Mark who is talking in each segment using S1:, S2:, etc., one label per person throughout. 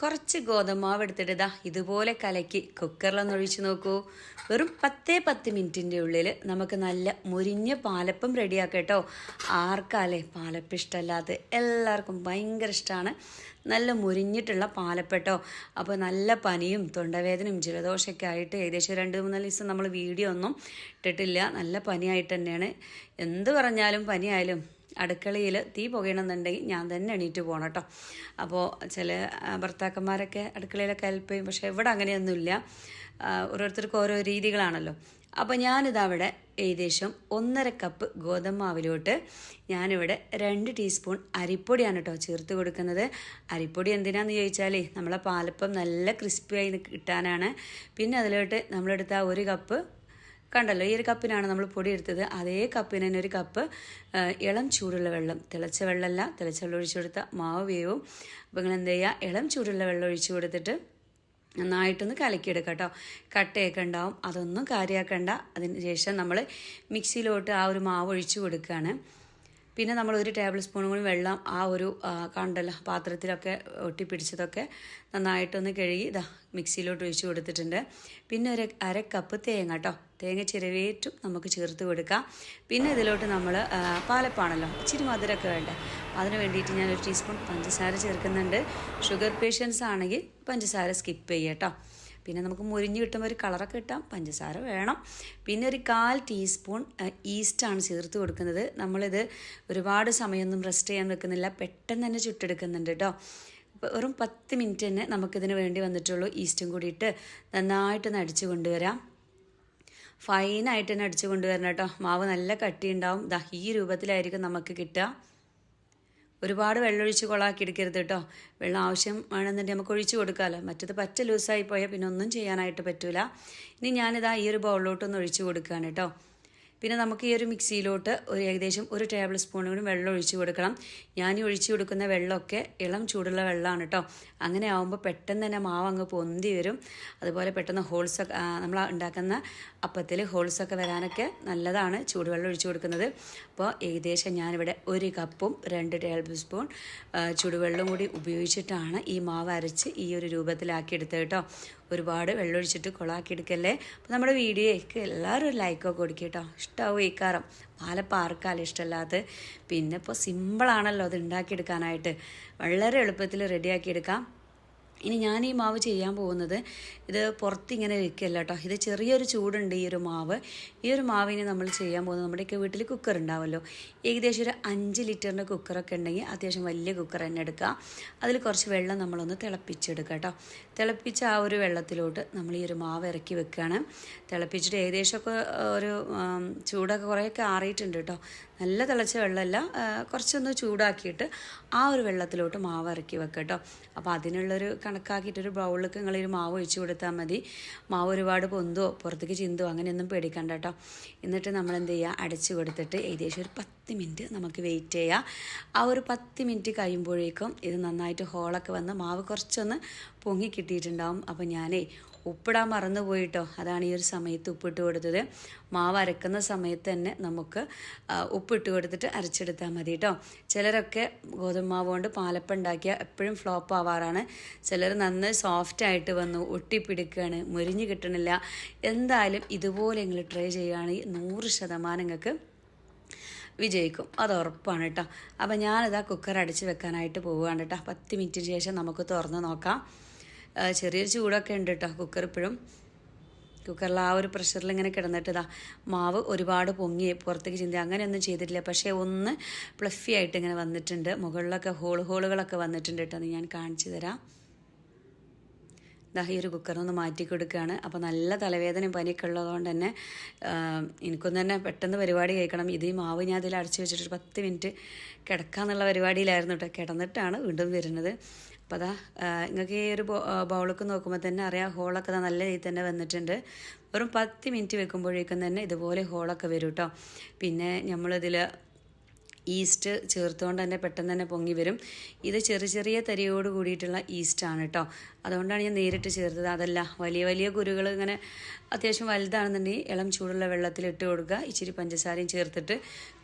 S1: കുറച്ച് ഗോതമ്മാവ് എടുത്തിട്ട് ഇതാ ഇതുപോലെ കലക്കി കുക്കറിലൊന്ന് ഒഴിച്ച് നോക്കൂ. വെറും പത്തേ പത്ത് മിനിറ്റിന്റെ ഉള്ളിൽ നമുക്ക് നല്ല മുരിഞ്ഞ പാലപ്പം റെഡിയാക്കാം കേട്ടോ. ആർക്കാലേ പാലപ്പം ഇഷ്ടമല്ലാത്ത എല്ലാവർക്കും ഭയങ്കര ഇഷ്ടമാണ് നല്ല മുരിഞ്ഞിട്ടുള്ള പാലപ്പെട്ടോ അപ്പോൾ നല്ല പനിയും തൊണ്ടവേദനയും ജലദോഷമൊക്കെ ആയിട്ട് ഏകദേശം രണ്ട് മൂന്നാൽ ദിവസം നമ്മൾ വീഡിയോ ഒന്നും ഇട്ടിട്ടില്ല. നല്ല പനിയായിട്ട് തന്നെയാണ്. എന്ത് പറഞ്ഞാലും പനിയായാലും അടുക്കളയിൽ തീ പുകയണമെന്നുണ്ടെങ്കിൽ ഞാൻ തന്നെ എണീറ്റ് പോകണം കേട്ടോ. അപ്പോൾ ചില ഭർത്താക്കന്മാരൊക്കെ അടുക്കളയിലൊക്കെ ഹെൽപ്പ് ചെയ്യും. പക്ഷേ ഇവിടെ അങ്ങനെയൊന്നുമില്ല. ഓരോരുത്തർക്കും ഓരോ രീതികളാണല്ലോ. അപ്പോൾ ഞാനിതവിടെ ഏകദേശം ഒന്നര കപ്പ് ഗോതമ്പ് ഗോതമ്പാവിലോട്ട് ഞാനിവിടെ രണ്ട് ടീസ്പൂൺ അരിപ്പൊടിയാണ് കേട്ടോ ചേർത്ത് കൊടുക്കുന്നത്. അരിപ്പൊടി എന്തിനാന്ന് ചോദിച്ചാലേ നമ്മളെ പാലപ്പം നല്ല ക്രിസ്പിയായി കിട്ടാനാണ്. പിന്നെ അതിലോട്ട് നമ്മളെടുത്ത ഒരു കപ്പ് കണ്ടല്ലോ ഈ ഒരു കപ്പിനാണ് നമ്മൾ പൊടി എടുത്തത് അതേ കപ്പിന് തന്നെ ഒരു കപ്പ് ഇളം ചൂടുള്ള വെള്ളം. തിളച്ച വെള്ളമല്ല തിളച്ച വെള്ളം ഒഴിച്ചു കൊടുത്ത മാവ് വേവും. അപ്പോൾ നിങ്ങൾ എന്ത് ചെയ്യുക? ഇളം ചൂടുള്ള വെള്ളം ഒഴിച്ചു കൊടുത്തിട്ട് നന്നായിട്ടൊന്ന് കലക്കിയെടുക്കുക കേട്ടോ. കട്ടയൊക്കെ ഉണ്ടാവും. അതൊന്നും കാര്യമാക്കണ്ട അതിന് ശേഷം നമ്മൾ മിക്സിയിലോട്ട് ആ ഒരു മാവ് ഒഴിച്ചു കൊടുക്കുകയാണ്. പിന്നെ നമ്മൾ ഒരു ടേബിൾ സ്പൂൺ കൂടി വെള്ളം ആ ഒരു കണ്ടല്ല പാത്രത്തിലൊക്കെ ഒട്ടിപ്പിടിച്ചതൊക്കെ നന്നായിട്ടൊന്ന് കഴുകി ഇതാ മിക്സിയിലോട്ട് ഒഴിച്ച് കൊടുത്തിട്ടുണ്ട്. പിന്നെ ഒരു അര കപ്പ് തേങ്ങ കേട്ടോ തേങ്ങ ചിരവേറ്റും നമുക്ക് ചേർത്ത് കൊടുക്കാം. പിന്നെ ഇതിലോട്ട് നമ്മൾ പാലപ്പാണല്ലോ ഇച്ചിരി മധുരമൊക്കെ വേണ്ടേ? അതിന് വേണ്ടിയിട്ട് ഞാൻ ഒരു ടീസ്പൂൺ പഞ്ചസാര ചേർക്കുന്നുണ്ട്. ഷുഗർ പേഷ്യൻസ് ആണെങ്കിൽ പഞ്ചസാര സ്കിപ്പ് ചെയ്യാം കേട്ടോ പിന്നെ നമുക്ക് മുരിഞ്ഞ് കിട്ടുമ്പോൾ ഒരു കളറൊക്കെ കിട്ടാം പഞ്ചസാര വേണം. പിന്നെ ഒരു കാൽ ടീസ്പൂൺ ഈസ്റ്റാണ് ചേർത്ത് കൊടുക്കുന്നത്. നമ്മളിത് ഒരുപാട് സമയമൊന്നും റെസ്റ്റ് ചെയ്യാൻ വെക്കുന്നില്ല. പെട്ടെന്ന് തന്നെ ചുട്ടെടുക്കുന്നുണ്ട് കേട്ടോ വെറും പത്ത് മിനിറ്റ് തന്നെ നമുക്കിതിന് വേണ്ടി വന്നിട്ടുള്ളൂ ഈസ്റ്റും കൂടിയിട്ട് നന്നായിട്ടൊന്ന് അടിച്ചു കൊണ്ടുവരാം. ഫൈനായിട്ട് തന്നെ അടിച്ചു കൊണ്ടുവരണം കേട്ടോ മാവ് നല്ല കട്ടിയുണ്ടാവും. ദാ ഈ രൂപത്തിലായിരിക്കും നമുക്ക് കിട്ടുക. ഒരുപാട് വെള്ളമൊഴിച്ച് കൊളാക്കി എടുക്കരുത് കേട്ടോ വെള്ളം ആവശ്യം വേണമെന്നുണ്ടെങ്കിൽ നമുക്ക് ഒഴിച്ചു കൊടുക്കാമല്ലോ മറ്റത് പറ്റ ലൂസായി പോയാൽ പിന്നെ ഒന്നും ചെയ്യാനായിട്ട് പറ്റൂല. ഇനി ഞാനിതാ ഈ ഒരു ബൗളിലോട്ടൊന്ന് ഒഴിച്ചു കൊടുക്കുകയാണ് കേട്ടോ പിന്നെ നമുക്ക് ഈ ഒരു മിക്സിയിലോട്ട് ഒരു ഏകദേശം ഒരു ടേബിൾ സ്പൂൺ കൂടി വെള്ളം ഒഴിച്ചു കൊടുക്കണം. ഞാൻ ഈ ഒഴിച്ചു കൊടുക്കുന്ന വെള്ളമൊക്കെ ഇളം ചൂടുള്ള വെള്ളമാണ് കേട്ടോ അങ്ങനെ ആവുമ്പോൾ പെട്ടെന്ന് തന്നെ മാവ് അങ്ങ് പൊന്തി വരും. അതുപോലെ പെട്ടെന്ന് ഹോൾസൊക്കെ നമ്മൾ ഉണ്ടാക്കുന്ന അപ്പത്തിൽ ഹോൾസൊക്കെ വരാനൊക്കെ നല്ലതാണ് ചൂടുവെള്ളം ഒഴിച്ചു കൊടുക്കുന്നത്. അപ്പോൾ ഏകദേശം ഞാനിവിടെ ഒരു കപ്പും രണ്ട് ടേബിൾ സ്പൂൺ ചൂടുവെള്ളം കൂടി ഉപയോഗിച്ചിട്ടാണ് ഈ മാവ് അരച്ച് ഈ ഒരു രൂപത്തിലാക്കി എടുത്തത് കേട്ടോ ഒരുപാട് വെള്ളമൊഴിച്ചിട്ട് കൊളാക്കി എടുക്കല്ലേ? അപ്പോൾ നമ്മുടെ വീഡിയോയ്ക്ക് എല്ലാവരും ഒരു ലൈക്കൊക്കെ കൊടുക്കുക കേട്ടോ. ഇഷ്ടമാവും ഈ കാരം. പാലപ്പം ആർക്കാലും ഇഷ്ടമല്ലാത്ത. പിന്നെ ഇപ്പോൾ സിമ്പിളാണല്ലോ അത് ഉണ്ടാക്കിയെടുക്കാനായിട്ട്. വളരെ എളുപ്പത്തിൽ റെഡിയാക്കിയെടുക്കാം ഇനി ഞാൻ ഈ മാവ് ചെയ്യാൻ പോകുന്നത് ഇത് പുറത്തിങ്ങനെ വെക്കല്ല കേട്ടോ. ഇത് ചെറിയൊരു ചൂടുണ്ട് ഈ ഒരു മാവ്. ഈ ഒരു മാവിനെ നമ്മൾ ചെയ്യാൻ പോകുന്നത് നമ്മുടെയൊക്കെ വീട്ടിൽ കുക്കർ ഉണ്ടാവുമല്ലോ ഏകദേശം ഒരു അഞ്ച് ലിറ്ററിന്റെ കുക്കറൊക്കെ ഉണ്ടെങ്കിൽ അത്യാവശ്യം വലിയ കുക്കർ തന്നെ എടുക്കുക അതിൽ കുറച്ച് വെള്ളം നമ്മളൊന്ന് തിളപ്പിച്ചെടുക്കുക കേട്ടോ. തിളപ്പിച്ച ആ ഒരു വെള്ളത്തിലോട്ട് നമ്മൾ ഈ ഒരു മാവ് ഇറക്കി വെക്കുകയാണ്. തിളപ്പിച്ചിട്ട് ഏകദേശമൊക്കെ ഒരു ചൂടൊക്കെ കുറേയൊക്കെ ആറിയിട്ടുണ്ട് കേട്ടോ. നല്ല തിളച്ച വെള്ളമല്ല കുറച്ചൊന്ന് ചൂടാക്കിയിട്ട് ആ ഒരു വെള്ളത്തിലോട്ട് മാവ് ഇറക്കി വെക്കുക കേട്ടോ. അപ്പോൾ അതിനുള്ളൊരു കണക്കാക്കിയിട്ടൊരു ബൗളിലേക്ക് നിങ്ങളൊരു മാവ് ഒഴിച്ച് കൊടുത്താൽ മതി. മാവ് ഒരുപാട് പൊന്തോ പുറത്തേക്ക് ചിന്തോ അങ്ങനെയൊന്നും പേടിക്കണ്ട കേട്ടോ എന്നിട്ട് നമ്മൾ എന്ത് ചെയ്യുക അടച്ചു കൊടുത്തിട്ട് ഏകദേശം ഒരു പത്ത് മിനിറ്റ് നമുക്ക് വെയിറ്റ് ചെയ്യാം. ആ ഒരു പത്ത് മിനിറ്റ് കഴിയുമ്പോഴേക്കും ഇത് നന്നായിട്ട് ഹോളൊക്കെ വന്ന് മാവ് കുറച്ചൊന്ന് പൊങ്ങി കിട്ടിയിട്ടുണ്ടാവും. അപ്പോൾ ഞാനേ ഉപ്പിടാൻ മറന്നു പോയിട്ടോ? അതാണ് ഈ ഒരു സമയത്ത് ഉപ്പിട്ട് കൊടുത്തത്. മാവ് അരക്കുന്ന സമയത്ത് തന്നെ നമുക്ക് ഉപ്പിട്ട് കൊടുത്തിട്ട് അരച്ചെടുത്താൽ മതി കേട്ടോ ചിലരൊക്കെ ഗോതമ്പ് മാവ് കൊണ്ട് പാലപ്പം ഉണ്ടാക്കിയാൽ എപ്പോഴും ഫ്ലോപ്പ് ആവാറാണ്. ചിലർ നന്നായി സോഫ്റ്റ് ആയിട്ട് വന്നു ഒട്ടിപ്പിടിക്കുകയാണ് മുരിഞ്ഞ് കിട്ടണില്ല. എന്തായാലും ഇതുപോലെ നിങ്ങൾ ട്രൈ ചെയ്യുകയാണെങ്കിൽ നൂറ് ശതമാനം നിങ്ങൾക്ക് വിജയിക്കും. അത് ഉറപ്പാണ് കേട്ടോ അപ്പം ഞാനിതാ കുക്കർ അടിച്ച് വെക്കാനായിട്ട് പോവുകയാണ് കേട്ടോ പത്ത് മിനിറ്റിന് ശേഷം നമുക്ക് തുറന്ന് നോക്കാം. ചെറിയൊരു ചൂടൊക്കെ ഉണ്ട് കേട്ടോ കുക്കർ ഇപ്പോഴും കുക്കറിൽ ആ ഒരു പ്രഷറിൽ ഇങ്ങനെ കിടന്നിട്ട് മാവ് ഒരുപാട് പൊങ്ങി പുറത്തേക്ക് ചിന്തി അങ്ങനെയൊന്നും ചെയ്തിട്ടില്ല. പക്ഷേ ഒന്ന് പ്ലഫി ആയിട്ട് ഇങ്ങനെ വന്നിട്ടുണ്ട്. മുകളിലൊക്കെ ഹോൾ ഹോളുകളൊക്കെ വന്നിട്ടുണ്ട് കേട്ടോ ഞാൻ കാണിച്ചു തരാം. ഈ ഒരു കുക്കറൊന്ന് മാറ്റി കൊടുക്കുകയാണ്. അപ്പോൾ നല്ല തലവേദനയും പനിയൊക്കെ ഉള്ളതുകൊണ്ട് തന്നെ എനിക്കൊന്നും തന്നെ പെട്ടെന്ന് പരിപാടി കഴിക്കണം. ഇത് ഈ മാവ് ഞാൻ അതിൽ അടച്ചു വെച്ചിട്ട് പത്ത് മിനിറ്റ് കിടക്കാന്നുള്ള പരിപാടിയിലായിരുന്നു കേട്ടോ കിടന്നിട്ടാണ് വീണ്ടും വരുന്നത്. അപ്പോൾ അതാ നിങ്ങൾക്ക് ഈ ഒരു ബൗളൊക്കെ നോക്കുമ്പോൾ തന്നെ അറിയാം ഹോളൊക്കെ നല്ല രീതിയിൽ തന്നെ വന്നിട്ടുണ്ട്. വെറും പത്ത് മിനിറ്റ് വെക്കുമ്പോഴേക്കും തന്നെ ഇതുപോലെ ഹോളൊക്കെ വരും കേട്ടോ പിന്നെ നമ്മളിതിൽ ഈസ്റ്റ് ചേർത്തുകൊണ്ട് തന്നെ പെട്ടെന്ന് തന്നെ പൊങ്ങി വരും. ഇത് ചെറിയ ചെറിയ തരിയോട് കൂടിയിട്ടുള്ള ഈസ്റ്റാണ് കേട്ടോ അതുകൊണ്ടാണ് ഞാൻ നേരിട്ട് ചേർത്തത്. അതല്ല വലിയ വലിയ കുരുകൾ ഇങ്ങനെ അത്യാവശ്യം വലുതാണെന്നുണ്ടെങ്കിൽ ഇളം ചൂടുള്ള വെള്ളത്തിൽ ഇട്ട് കൊടുക്കുക. ഇച്ചിരി പഞ്ചസാരയും ചേർത്തിട്ട്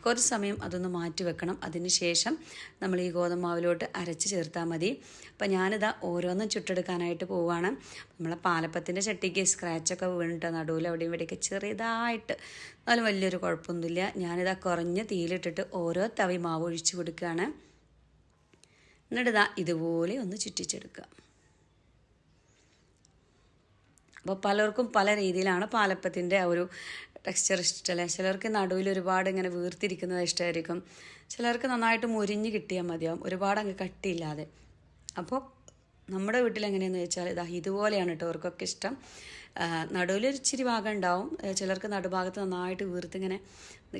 S1: കുറച്ച് സമയം അതൊന്ന് മാറ്റി വെക്കണം. അതിനുശേഷം നമ്മൾ ഈ ഗോതമ്പാവിലോട്ട് അരച്ച് ചേർത്താൽ മതി. അപ്പം ഞാനിതാ ഓരോന്നും ചുട്ടെടുക്കാനായിട്ട് പോവുകയാണ്. നമ്മളെ പാലപ്പത്തിന്റെ ചട്ടിക്ക് സ്ക്രാച്ചൊക്കെ വീണിട്ട് നടുവിൽ അവിടെയും ഇവിടെയൊക്കെ ചെറിയതായിട്ട് എന്നാലും വലിയൊരു കുഴപ്പമൊന്നുമില്ല. ഞാനിതാ കുറഞ്ഞ തീയിലിട്ടിട്ട് ഓരോ തവി മാവ് ഒഴിച്ചു കൊടുക്കുകയാണ്. എന്നിട്ടിതാ ഇതുപോലെ ഒന്ന് ചുറ്റിച്ചെടുക്കുക. അപ്പോൾ പലർക്കും പല രീതിയിലാണ് പാലപ്പത്തിന്റെ ആ ഒരു ടെക്സ്ചർ ഇഷ്ടമല്ലേ ചിലർക്ക് നടുവിൽ ഒരുപാട് ഇങ്ങനെ വീർത്തിരിക്കുന്നത് ഇഷ്ടമായിരിക്കും ചിലർക്ക് നന്നായിട്ട് മുരിഞ്ഞ് കിട്ടിയാൽ മതിയാവും. ഒരുപാട് അങ്ങ് കട്ടിയില്ലാതെ. അപ്പോൾ നമ്മുടെ വീട്ടിൽ എങ്ങനെയാണെന്ന് വെച്ചാൽ ഇതാ ഇതുപോലെയാണ് കേട്ടോ അവർക്കൊക്കെ ഇഷ്ടം. നടുവിലൊരു ഇച്ചിരി ഭാഗം ഉണ്ടാവും ചിലർക്ക് നടുഭാഗത്ത് നന്നായിട്ട് വീർത്തിങ്ങനെ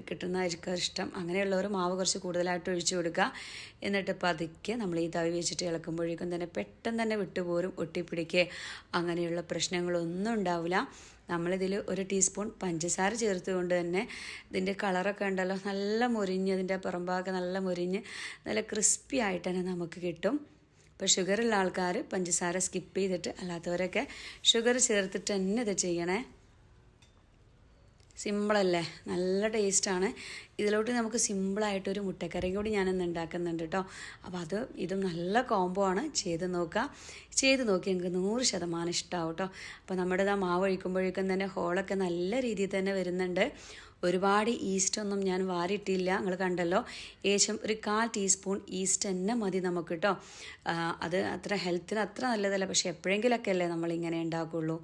S1: കിട്ടുന്നതായിരിക്കും ഇഷ്ടം. അങ്ങനെയുള്ളവർ മാവ് കുറച്ച് കൂടുതലായിട്ട് ഒഴിച്ചു കൊടുക്കുക. എന്നിട്ട് പതുക്കെ നമ്മൾ ഈ തവി വെച്ചിട്ട് ഇളക്കുമ്പോഴേക്കും തന്നെ പെട്ടെന്ന് തന്നെ വിട്ടുപോരും ഒട്ടിപ്പിടിക്കുക അങ്ങനെയുള്ള പ്രശ്നങ്ങളൊന്നും ഉണ്ടാവില്ല. നമ്മളിതിൽ ഒരു ടീസ്പൂൺ പഞ്ചസാര ചേർത്തുകൊണ്ട് തന്നെ ഇതിന്റെ കളറൊക്കെ ഉണ്ടല്ലോ നല്ല മുരിഞ്ഞ് ഇതിന്റെ പുറംഭാഗം നല്ല മുരിഞ്ഞ് നല്ല ക്രിസ്പി ആയിട്ട് തന്നെ നമുക്ക് കിട്ടും. ഇപ്പോൾ ഷുഗറുള്ള ആൾക്കാർ പഞ്ചസാര സ്കിപ്പ് ചെയ്തിട്ട് അല്ലാത്തവരൊക്കെ ഷുഗർ ചേർത്തിട്ട് തന്നെ ഇത് ചെയ്യണേ. സിമ്പിളല്ലേ നല്ല ടേസ്റ്റാണ് ഇതിലോട്ട് നമുക്ക് സിമ്പിളായിട്ടൊരു മുട്ടക്കറി കൂടി ഞാനിന്ന് ഉണ്ടാക്കുന്നുണ്ട് കേട്ടോ അപ്പോൾ അത് ഇതും നല്ല കോംബോ ആണ്. ചെയ്ത് നോക്കുക ചെയ്ത് നോക്കി എനിക്ക് നൂറ് ശതമാനം ഇഷ്ടമാവും കേട്ടോ അപ്പോൾ നമ്മുടെ ആ മാവ് ഒഴിക്കുമ്പോഴേക്കും തന്നെ ഹോളൊക്കെ നല്ല രീതിയിൽ തന്നെ വരുന്നുണ്ട്. ഒരുപാട് ഈസ്റ്റ് ഒന്നും ഞാൻ വാരിയിട്ടില്ല. നിങ്ങൾ കണ്ടല്ലോ? ഏകദേശം ഒരു കാൽ ടീസ്പൂൺ ഈസ്റ്റ് തന്നെ മതി നമുക്ക് കേട്ടോ അത് അത്ര ഹെൽത്തിന് അത്ര നല്ലതല്ല. പക്ഷേ എപ്പോഴെങ്കിലൊക്കെ അല്ലേ നമ്മളിങ്ങനെ ഉണ്ടാക്കുള്ളൂ.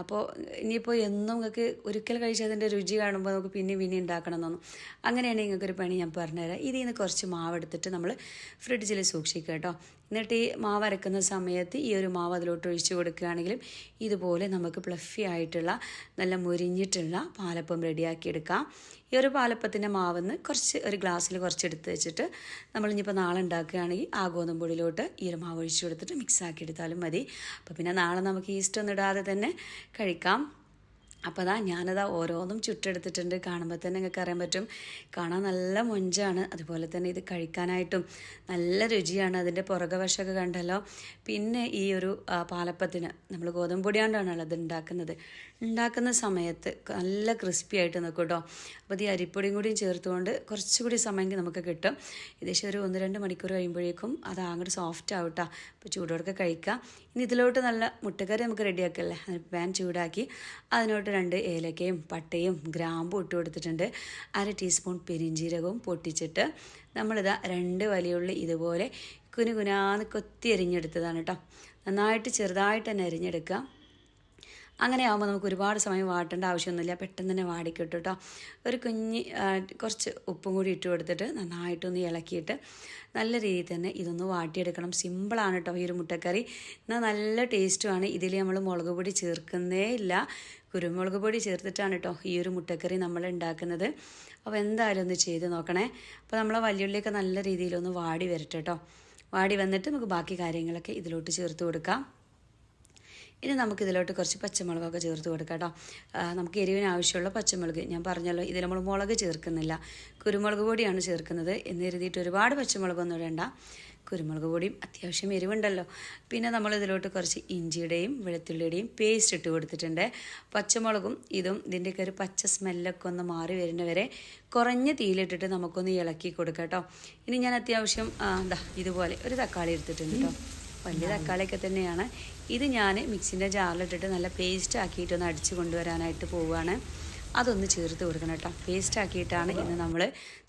S1: അപ്പോൾ ഇനിയിപ്പോൾ എന്നും നിങ്ങൾക്ക് ഒരിക്കൽ കഴിച്ചതിന്റെ രുചി കാണുമ്പോൾ നമുക്ക് പിന്നെ പിന്നെ ഉണ്ടാക്കണം എന്നൊന്നും. അങ്ങനെയാണെങ്കിൽ നിങ്ങൾക്കൊരു പണി ഞാൻ പറഞ്ഞുതരാം. ഇതിൽ നിന്ന് കുറച്ച് മാവ് എടുത്തിട്ട് നമ്മൾ ഫ്രിഡ്ജിൽ സൂക്ഷിക്കുക കേട്ടോ. എന്നിട്ട് ഈ മാവ് അരക്കുന്ന സമയത്ത് ഈ ഒരു മാവ് അതിലോട്ട് ഒഴിച്ചു കൊടുക്കുകയാണെങ്കിലും ഇതുപോലെ നമുക്ക് പ്ലഫി ആയിട്ടുള്ള നല്ല മുരിഞ്ഞിട്ടുള്ള പാലപ്പം റെഡിയാക്കി എടുക്കാം ഈ ഒരു പാലപ്പത്തിന്റെ മാവെന്ന് കുറച്ച് ഒരു ഗ്ലാസ്സിൽ കുറച്ച് എടുത്ത് വെച്ചിട്ട് നമ്മളിനിപ്പോൾ നാളെ ഉണ്ടാക്കുകയാണെങ്കിൽ ആ ഗോതമ്പൊടിയിലോട്ട് ഈ ഒരു മാവ് ഒഴിച്ചു കൊടുത്തിട്ട് മിക്സ് ആക്കി എടുത്താലും മതി. അപ്പോൾ പിന്നെ നാളെ നമുക്ക് ഈസ്റ്റ് ഒന്നും ഇടാതെ തന്നെ കഴിക്കാം. അപ്പോൾ അതാ ഞാനതാ ഓരോന്നും ചുട്ടെടുത്തിട്ടുണ്ട്. കാണുമ്പോൾ തന്നെ നിങ്ങൾക്ക് അറിയാൻ പറ്റും. കാണാൻ നല്ല മൊഞ്ചാണ്. അതുപോലെ തന്നെ ഇത് കഴിക്കാനായിട്ടും നല്ല രുചിയാണ്. അതിന്റെ പുറകെ വശമൊക്കെ കണ്ടല്ലോ. പിന്നെ ഈ ഒരു പാലപ്പത്തിന് നമ്മൾ ഗോതമ്പ് പൊടിയാണ്ടാണല്ലോ അത് ഉണ്ടാക്കുന്നത്. ഉണ്ടാക്കുന്ന സമയത്ത് നല്ല ക്രിസ്പി ആയിട്ട് നിൽക്കും കേട്ടോ അപ്പോൾ ഈ അരിപ്പൊടിയും കൂടിയും ചേർത്തുകൊണ്ട് കുറച്ചുകൂടി സമയം നമുക്ക് കിട്ടും. ഏകദേശം ഒരു ഒന്ന് രണ്ട് മണിക്കൂർ കഴിയുമ്പോഴേക്കും അത് അങ്ങോട്ട് സോഫ്റ്റ് ആവട്ടാ. അപ്പോൾ ചൂടോടൊക്കെ കഴിക്കാം. ഇനി ഇതിലോട്ട് നല്ല മുട്ടക്കറി നമുക്ക് റെഡിയാക്കല്ലേ? പാൻ ചൂടാക്കി അതിനോട്ട് രണ്ട് ഏലക്കയും പട്ടയും ഗ്രാമ്പും ഇട്ട് കൊടുത്തിട്ടുണ്ട്. അര ടീസ്പൂൺ പെരിഞ്ചീരകവും പൊട്ടിച്ചിട്ട് നമ്മളിതാ രണ്ട് വലിയുള്ളി ഇതുപോലെ കുനുകുനാന്ന് കൊത്തി അരിഞ്ഞെടുത്തതാണ് കേട്ടോ. നന്നായിട്ട് ചെറുതായിട്ട് തന്നെ അരിഞ്ഞെടുക്കുക. അങ്ങനെ ആകുമ്പോൾ നമുക്ക് ഒരുപാട് സമയം വാട്ടേണ്ട ആവശ്യമൊന്നുമില്ല. പെട്ടെന്ന് തന്നെ വാടിക്കിട്ടും കേട്ടോ ഒരു കുഞ്ഞ് കുറച്ച് ഉപ്പും കൂടി ഇട്ട് കൊടുത്തിട്ട് നന്നായിട്ടൊന്ന് ഇളക്കിയിട്ട് നല്ല രീതിയിൽ തന്നെ ഇതൊന്ന് വാട്ടിയെടുക്കണം. സിമ്പിളാണ് കേട്ടോ ഈ ഒരു മുട്ടക്കറി. എന്നാൽ നല്ല ടേസ്റ്റുമാണ്. ഇതിൽ നമ്മൾ മുളക് പൊടി ചേർക്കുന്നേ ഇല്ല. കുരുമുളക് പൊടി ചേർത്തിട്ടാണ് കേട്ടോ ഈ ഒരു മുട്ടക്കറി നമ്മൾ ഉണ്ടാക്കുന്നത്. അപ്പോൾ എന്തായാലും ഒന്ന് ചെയ്ത് നോക്കണേ. അപ്പോൾ നമ്മളെ വല്യുള്ളിയൊക്കെ നല്ല രീതിയിലൊന്ന് വാടി വരട്ടെ കേട്ടോ വാടി വന്നിട്ട് നമുക്ക് ബാക്കി കാര്യങ്ങളൊക്കെ ഇതിലോട്ട് ചേർത്ത് കൊടുക്കാം. ഇനി നമുക്ക് ഇതിലോട്ട് കുറച്ച് പച്ചമുളകൊക്കെ ചേർത്ത് കൊടുക്കാം കേട്ടോ. നമുക്ക് എരിവിന് ആവശ്യമുള്ള പച്ചമുളക്. ഞാൻ പറഞ്ഞല്ലോ ഇതിൽ നമ്മൾ മുളക് ചേർക്കുന്നില്ല. കുരുമുളക് പൊടിയാണ് ചേർക്കുന്നത്. എന്ന് കരുതിയിട്ട് ഒരുപാട് പച്ചമുളകൊന്നും ഇടണ്ട. കുരുമുളക് പൊടിയും അത്യാവശ്യം എരിവുണ്ടല്ലോ. പിന്നെ നമ്മൾ ഇതിലോട്ട് കുറച്ച് ഇഞ്ചിയുടെയും വെളുത്തുള്ളിയുടെയും പേസ്റ്റ് ഇട്ട് കൊടുത്തിട്ടുണ്ട്. പച്ചമുളകും ഇതും ഇതിന്റെയൊക്കെ ഒരു പച്ച സ്മെല്ലൊക്കെ ഒന്ന് മാറി വരുന്നവരെ കുറഞ്ഞ തീയിലിട്ടിട്ട് നമുക്കൊന്ന് ഇളക്കി കൊടുക്കാം കേട്ടോ. ഇനി ഞാൻ അത്യാവശ്യം എന്താ ഇതുപോലെ ഒരു തക്കാളി എടുത്തിട്ടുണ്ട് കേട്ടോ. വലിയ തക്കാളിയൊക്കെ തന്നെയാണ്. ഇത് ഞാൻ മിക്സിന്റെ ജാറിലിട്ടിട്ട് നല്ല പേസ്റ്റ് ആക്കിയിട്ട് ഒന്ന് അടിച്ച് കൊണ്ടുവരാനായിട്ട് പോവുകയാണ്. അതൊന്ന് ചേർത്ത് കൊടുക്കണം കേട്ടോ. പേസ്റ്റ് ആക്കിയിട്ടാണ് ഇന്ന് നമ്മൾ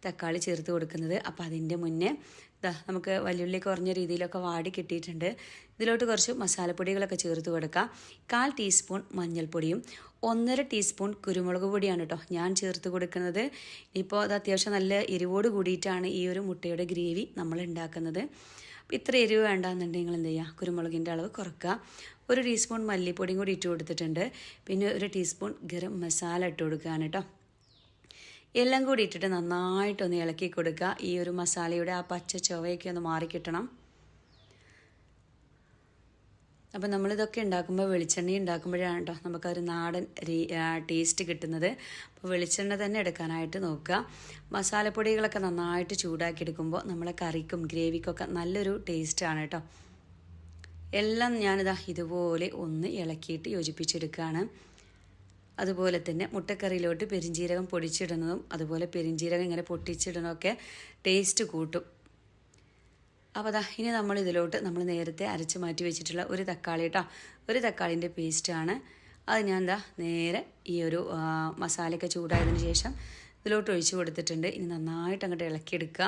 S1: തക്കാളി ചേർത്ത് കൊടുക്കുന്നത്. അപ്പോൾ അതിന്റെ മുന്നേ ഇതാ നമുക്ക് വലിയുള്ളി കുറഞ്ഞ രീതിയിലൊക്കെ വാടി കിട്ടിയിട്ടുണ്ട്. ഇതിലോട്ട് കുറച്ച് മസാലപ്പൊടികളൊക്കെ ചേർത്ത് കൊടുക്കാം. കാൽ ടീസ്പൂൺ മഞ്ഞൾപ്പൊടിയും ഒന്നര ടീസ്പൂൺ കുരുമുളക് പൊടിയാണ് കേട്ടോ ഞാൻ ചേർത്ത് കൊടുക്കുന്നത്. ഇപ്പോൾ അത് അത്യാവശ്യം നല്ല എരിവോട് കൂടിയിട്ടാണ് ഈ ഒരു മുട്ടയുടെ ഗ്രേവി നമ്മൾ ഉണ്ടാക്കുന്നത്. അപ്പോൾ ഇത്ര എരിവ് വേണ്ടാന്നുണ്ടെങ്കിൽ എന്ത് ചെയ്യുക? കുരുമുളകിന്റെ അളവ് കുറക്കുക. ഒരു ടീസ്പൂൺ മല്ലിപ്പൊടിയും കൂടി ഇട്ട് കൊടുത്തിട്ടുണ്ട്. പിന്നെ ഒരു ടീസ്പൂൺ ഗരം മസാല ഇട്ട് കൊടുക്കുകയാണ് കേട്ടോ. എല്ലാം കൂടി ഇട്ടിട്ട് നന്നായിട്ടൊന്ന് ഇളക്കി കൊടുക്കുക. ഈ ഒരു മസാലയുടെ ആ പച്ച ചുവയൊക്കെ ഒന്ന് മാറിക്കിട്ടണം. അപ്പം നമ്മളിതൊക്കെ ഉണ്ടാക്കുമ്പോൾ വെളിച്ചെണ്ണ ഉണ്ടാക്കുമ്പോഴാണ് കേട്ടോ നമുക്കൊരു നാടൻ ടേസ്റ്റ് കിട്ടുന്നത്. അപ്പോൾ വെളിച്ചെണ്ണ തന്നെ എടുക്കാനായിട്ട് നോക്കുക. മസാലപ്പൊടികളൊക്കെ നന്നായിട്ട് ചൂടാക്കി എടുക്കുമ്പോൾ നമ്മളെ കറിക്കും ഗ്രേവിക്കൊക്കെ നല്ലൊരു ടേസ്റ്റാണ് കേട്ടോ എല്ലാം ഞാനിതാ ഇതുപോലെ ഒന്ന് ഇളക്കിയിട്ട് യോജിപ്പിച്ചെടുക്കുകയാണ്. അതുപോലെ തന്നെ മുട്ടക്കറിയിലോട്ട് പെരിഞ്ജീരകം പൊടിച്ചിടുന്നതും അതുപോലെ പെരിഞ്ജീരകം ഇങ്ങനെ പൊട്ടിച്ചിടുന്നതൊക്കെ ടേസ്റ്റ് കൂട്ടും. അപ്പോൾ അതാ ഇനി നമ്മൾ ഇതിലോട്ട് നമ്മൾ നേരത്തെ അരച്ച് മാറ്റി വെച്ചിട്ടുള്ള ഒരു തക്കാളി കേട്ടോ ഒരു തക്കാളിന്റെ പേസ്റ്റാണ് അത് ഞാൻ എന്താ നേരെ ഈ ഒരു മസാലയൊക്കെ ചൂടായതിന് ശേഷം ഇതിലോട്ട് ഒഴിച്ചു കൊടുത്തിട്ടുണ്ട്. ഇനി നന്നായിട്ട് അങ്ങോട്ട് ഇളക്കിയെടുക്കുക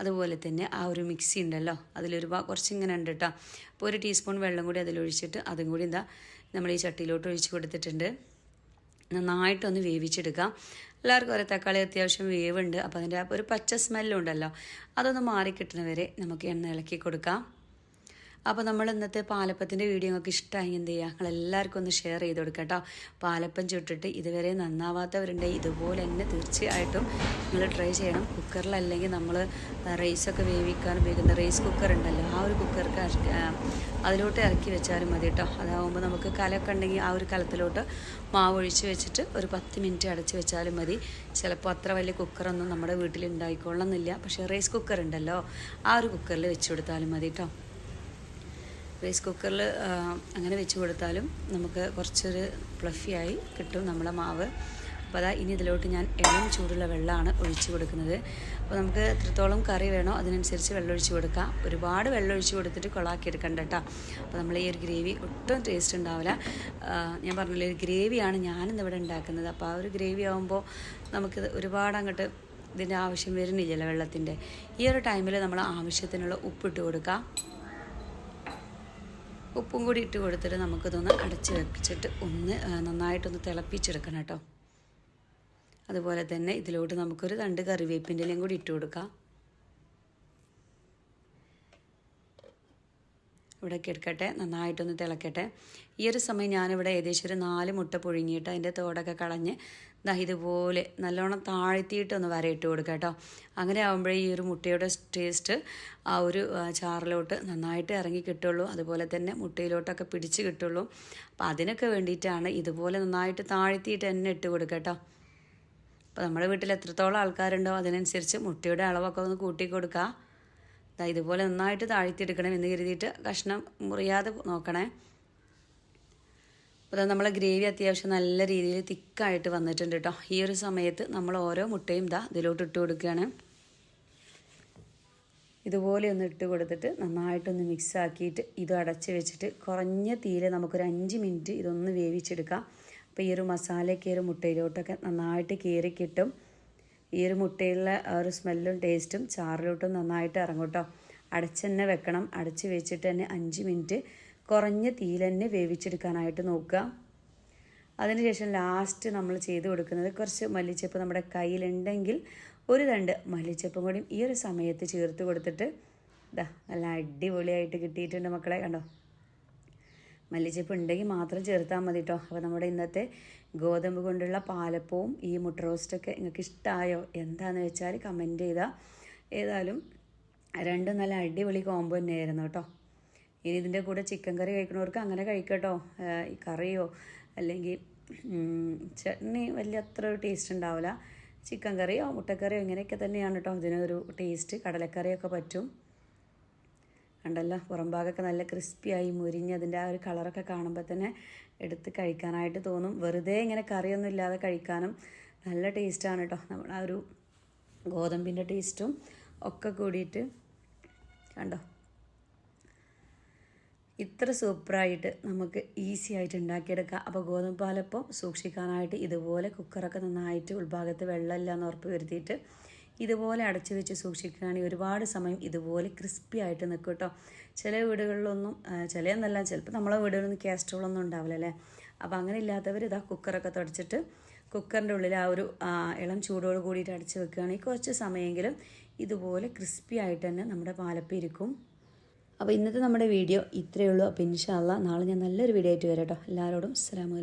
S1: അതുപോലെ തന്നെ ആ ഒരു മിക്സി ഉണ്ടല്ലോ അതിലൊരു കുറച്ചിങ്ങനെ ഉണ്ട് കേട്ടോ അപ്പോൾ ഒരു ടീസ്പൂൺ വെള്ളം കൂടി അതിലൊഴിച്ചിട്ട് അതും കൂടി എന്താ നമ്മൾ ഈ ചട്ടിയിലോട്ട് ഒഴിച്ച് കൊടുത്തിട്ടുണ്ട്. നന്നായിട്ടൊന്ന് വേവിച്ചെടുക്കാം. എല്ലാവർക്കും ഒരു തക്കാളി അത്യാവശ്യം വേവുണ്ട്. അപ്പോൾ അതിന്റെ ഒരു പച്ച സ്മെല്ലുണ്ടല്ലോ. അതൊന്ന് മാറിക്കിട്ടുന്നവരെ നമുക്ക് എണ്ണ ഇളക്കി കൊടുക്കാം. അപ്പോൾ നമ്മൾ ഇന്നത്തെ പാലപ്പത്തിന്റെ വീഡിയോ നിങ്ങൾക്ക് ഇഷ്ടമായി എന്ത് ചെയ്യുക നിങ്ങൾ എല്ലാവർക്കും ഒന്ന് ഷെയർ ചെയ്ത് കൊടുക്കുക കേട്ടോ. പാലപ്പം ചുട്ടിട്ട് ഇതുവരെ നന്നാവാത്തവരുണ്ടെങ്കിൽ ഇതുപോലെ തന്നെ തീർച്ചയായിട്ടും നിങ്ങൾ ട്രൈ ചെയ്യണം. കുക്കറിലല്ലെങ്കിൽ നമ്മൾ റൈസൊക്കെ വേവിക്കാൻ ഉപയോഗിക്കുന്ന റൈസ് കുക്കർ ഉണ്ടല്ലോ. ആ ഒരു കുക്കർക്ക് അതിലോട്ട് ഇറക്കി വെച്ചാലും മതി കേട്ടോ. അതാവുമ്പോൾ നമുക്ക് കലമൊക്കെ ഉണ്ടെങ്കിൽ ആ ഒരു കലത്തിലോട്ട് മാവ് ഒഴിച്ച് വെച്ചിട്ട് ഒരു പത്ത് മിനിറ്റ് അടച്ച് വെച്ചാലും മതി. ചിലപ്പോൾ അത്ര വലിയ കുക്കറൊന്നും നമ്മുടെ വീട്ടിൽ ഉണ്ടായിക്കൊള്ളുന്നില്ല പക്ഷേ റൈസ് കുക്കർ ഉണ്ടല്ലോ ആ ഒരു കുക്കറിൽ വെച്ച് കൊടുത്താലും മതി കേട്ടോ. റൈസ് കുക്കറിൽ അങ്ങനെ വെച്ച് കൊടുത്താലും നമുക്ക് കുറച്ചൊരു ഫ്ലഫിയായി കിട്ടും നമ്മുടെ മാവ്. അപ്പോൾ അതാ ഇനി ഇതിലോട്ട് ഞാൻ എണ്ണം ചൂടുള്ള വെള്ളമാണ് ഒഴിച്ചു കൊടുക്കുന്നത്. അപ്പോൾ നമുക്ക് എത്രത്തോളം കറി വേണോ അതിനനുസരിച്ച് വെള്ളം ഒഴിച്ച് കൊടുക്കാം. ഒരുപാട് വെള്ളം ഒഴിച്ച് കൊടുത്തിട്ട് കൊളാക്കി എടുക്കണ്ട കേട്ടോ. അപ്പോൾ നമ്മൾ ഈ ഒരു ഗ്രേവി ഒട്ടും ടേസ്റ്റ് ഉണ്ടാവില്ല ഞാൻ പറഞ്ഞില്ല ഒരു ഗ്രേവിയാണ് ഞാനിന്ന് ഇവിടെ ഉണ്ടാക്കുന്നത്. അപ്പോൾ ആ ഒരു ഗ്രേവി ആകുമ്പോൾ നമുക്ക് ഒരുപാട് അങ്ങോട്ട് ഇതിന്റെ ആവശ്യം വരുന്നില്ലല്ലോ വെള്ളത്തിന്റെ ഈ ഒരു ടൈമിൽ നമ്മൾ ആവശ്യത്തിനുള്ള ഉപ്പിട്ട് കൊടുക്കുക ഉപ്പും കൂടി ഇട്ട് കൊടുത്തിട്ട് നമുക്കിതൊന്ന് അടച്ച് വെച്ചിട്ട് ഒന്ന് നന്നായിട്ടൊന്ന് തിളപ്പിച്ചെടുക്കണം കേട്ടോ. അതുപോലെ തന്നെ ഇതിലോട്ട് നമുക്കൊരു രണ്ട് കറിവേപ്പിന്റെ ഇലയും കൂടി ഇട്ട് കൊടുക്കാം. ഇവിടേക്ക് എടുക്കട്ടെ നന്നായിട്ടൊന്ന് തിളക്കട്ടെ. ഈ ഒരു സമയം ഞാനിവിടെ ഏകദേശം ഒരു നാല് മുട്ട പുഴുങ്ങിയിട്ട് അതിന്റെ തോടൊക്കെ കളഞ്ഞ് ദാ ഇതുപോലെ നല്ലോണം താഴ്ത്തിയിട്ടൊന്ന് വരയിട്ട് കൊടുക്കുക കേട്ടോ. അങ്ങനെ ആകുമ്പോഴേ ഈ ഒരു മുട്ടയുടെ ടേസ്റ്റ് ആ ഒരു ചാറിലോട്ട് നന്നായിട്ട് ഇറങ്ങി കിട്ടുള്ളൂ. അതുപോലെ തന്നെ മുട്ടയിലോട്ടൊക്കെ പിടിച്ച് കിട്ടുള്ളൂ. അപ്പോൾ അതിനൊക്കെ വേണ്ടിയിട്ടാണ് ഇതുപോലെ നന്നായിട്ട് താഴ്ത്തിയിട്ട് തന്നെ ഇട്ട് കൊടുക്കുക കേട്ടോ. അപ്പോൾ നമ്മുടെ വീട്ടിൽ എത്രത്തോളം ആൾക്കാരുണ്ടോ അതിനനുസരിച്ച് മുട്ടയുടെ അളവൊക്കെ ഒന്ന് കൂട്ടി കൊടുക്കുക ഇതുപോലെ നന്നായിട്ട് താഴ്ത്തിയെടുക്കണം എന്ന് കരുതിയിട്ട് കഷ്ണം മുറിയാതെ നോക്കണേ. അപ്പോൾ നമ്മളെ ഗ്രേവി അത്യാവശ്യം നല്ല രീതിയിൽ തിക്കായിട്ട് വന്നിട്ടുണ്ട് കേട്ടോ ഈ ഒരു സമയത്ത് നമ്മൾ ഓരോ മുട്ടയും ഇതാ ഇതിലോട്ട് ഇട്ട് കൊടുക്കുകയാണ്. ഇതുപോലെ ഒന്ന് ഇട്ട് കൊടുത്തിട്ട് നന്നായിട്ടൊന്ന് മിക്സ് ആക്കിയിട്ട് ഇത് അടച്ച് വെച്ചിട്ട് കുറഞ്ഞ തീയിൽ നമുക്കൊരു അഞ്ച് മിനിറ്റ് ഇതൊന്ന് വേവിച്ചെടുക്കാം. അപ്പോൾ ഈ ഒരു മസാലയൊക്കെ ഒരു മുട്ടയിലോട്ടൊക്കെ നന്നായിട്ട് കീറി കിട്ടും ഈ ഒരു മുട്ടയിലെ ഒരു സ്മെല്ലും ടേസ്റ്റും ചാറിലോട്ടും നന്നായിട്ട് ഇറങ്ങും കേട്ടോ അടച്ച് തന്നെ വെക്കണം. അടച്ച് വെച്ചിട്ട് തന്നെ അഞ്ച് മിനിറ്റ് കുറഞ്ഞ തീയിൽ തന്നെ വേവിച്ചെടുക്കാനായിട്ട് നോക്കുക. അതിനുശേഷം ലാസ്റ്റ് നമ്മൾ ചെയ്ത് കൊടുക്കുന്നത് കുറച്ച് മല്ലിച്ചപ്പ് നമ്മുടെ കയ്യിലുണ്ടെങ്കിൽ ഒരു രണ്ട് മല്ലിച്ചപ്പും കൂടിയും ഈ ഒരു സമയത്ത് ചേർത്ത് കൊടുത്തിട്ട് ഇതാ നല്ല അടിപൊളിയായിട്ട് കിട്ടിയിട്ടുണ്ട് മക്കളെ. കണ്ടോ? മല്ലിച്ചപ്പ് ഉണ്ടെങ്കിൽ മാത്രം ചേർത്താൽ മതി കേട്ടോ അപ്പോൾ നമ്മുടെ ഇന്നത്തെ ഗോതമ്പ് കൊണ്ടുള്ള പാലപ്പവും ഈ മുട്ട റോസ്റ്റൊക്കെ നിങ്ങൾക്ക് ഇഷ്ടമായോ എന്താണെന്ന് വെച്ചാൽ കമന്റ് ചെയ്താൽ ഏതായാലും രണ്ടും നല്ല അടിപൊളി കോംബോ തന്നെയായിരുന്നു കേട്ടോ ഇനി ഇതിന്റെ കൂടെ ചിക്കൻ കറി കഴിക്കണവർക്ക് അങ്ങനെ കഴിക്കട്ടോ ഈ കറിയോ അല്ലെങ്കിൽ ചട്നി വലിയ അത്ര ടേസ്റ്റ് ഉണ്ടാവില്ല. ചിക്കൻ കറിയോ മുട്ടക്കറിയോ ഇങ്ങനെയൊക്കെ തന്നെയാണ് കേട്ടോ ഇതിനൊരു ടേസ്റ്റ് കടലക്കറിയൊക്കെ പറ്റും. കണ്ടല്ലോ? പുറം ഭാഗമൊക്കെ നല്ല ക്രിസ്പിയായി മുരിഞ്ഞ് അതിന്റെ ആ ഒരു കളറൊക്കെ കാണുമ്പോൾ തന്നെ എടുത്ത് കഴിക്കാനായിട്ട് തോന്നും. വെറുതെ ഇങ്ങനെ കറിയൊന്നും ഇല്ലാതെ കഴിക്കാനും നല്ല ടേസ്റ്റാണ് കേട്ടോ നമ്മൾ ആ ഒരു ഗോതമ്പിന്റെ ടേസ്റ്റും ഒക്കെ കൂടിയിട്ട് കണ്ടോ? ഇത്ര സൂപ്പറായിട്ട് നമുക്ക് ഈസി ആയിട്ട് ഉണ്ടാക്കിയെടുക്കാം. അപ്പോൾ ഗോതമ്പ് പാലപ്പം സൂക്ഷിക്കാനായിട്ട് ഇതുപോലെ കുക്കറൊക്കെ നന്നായിട്ട് ഉൾഭാഗത്ത് വെള്ളമില്ല എന്ന് ഉറപ്പ് വരുത്തിയിട്ട് ഇതുപോലെ അടച്ചു വെച്ച് സൂക്ഷിക്കുകയാണെങ്കിൽ ഒരുപാട് സമയം ഇതുപോലെ ക്രിസ്പി ആയിട്ട് നിൽക്കും കേട്ടോ. ചില വീടുകളിലൊന്നും ചിലയെന്നല്ല ചിലപ്പോൾ നമ്മളെ വീടുകളിലൊന്നും കാസ്ട്രോളൊന്നും ഉണ്ടാവില്ല അല്ലേ? അപ്പോൾ അങ്ങനെ ഇല്ലാത്തവർ ഇതാ കുക്കറൊക്കെ തുടച്ചിട്ട് കുക്കറിന്റെ ഉള്ളിൽ ആ ഒരു ഇളം ചൂടോട് കൂടിയിട്ട് അടച്ച് വെക്കുകയാണെങ്കിൽ കുറച്ച് സമയമെങ്കിലും ഇതുപോലെ ക്രിസ്പി ആയിട്ട് തന്നെ നമ്മുടെ പാലപ്പം ഇരിക്കും. അപ്പോൾ ഇന്നത്തെ നമ്മുടെ വീഡിയോ ഇത്രയേ ഉള്ളൂ. അപ്പോൾ ഇൻഷാല്ല നാളെ ഞാൻ നല്ലൊരു വീഡിയോ ആയിട്ട് വരാം കേട്ടോ. എല്ലാവരോടും അസ്സലാമു